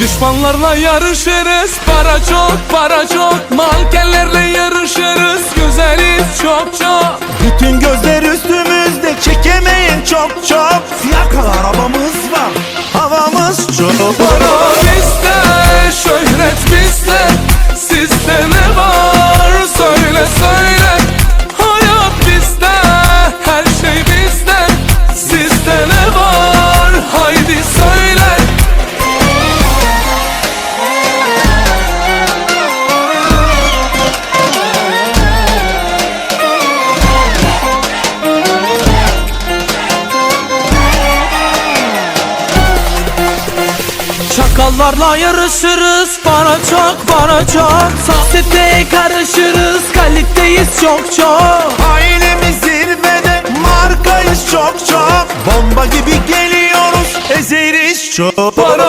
Düşmanlarla yarışırız Para çok para çok. Mankenlerle yarışırız Güzeliz çok çok. Bütün gözler üstümüzde çekemeyin çok çok. Siyah kal arabamız var Havamız çok. Para Çakallarla yarışırız. Para çok para çok. Sosyeteye karışırız. Kaliteyiz çok çok. Ailemiz zirvede. Markayız çok çok. Bomba gibi geliyoruz. Ezeriz çok. Para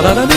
la la la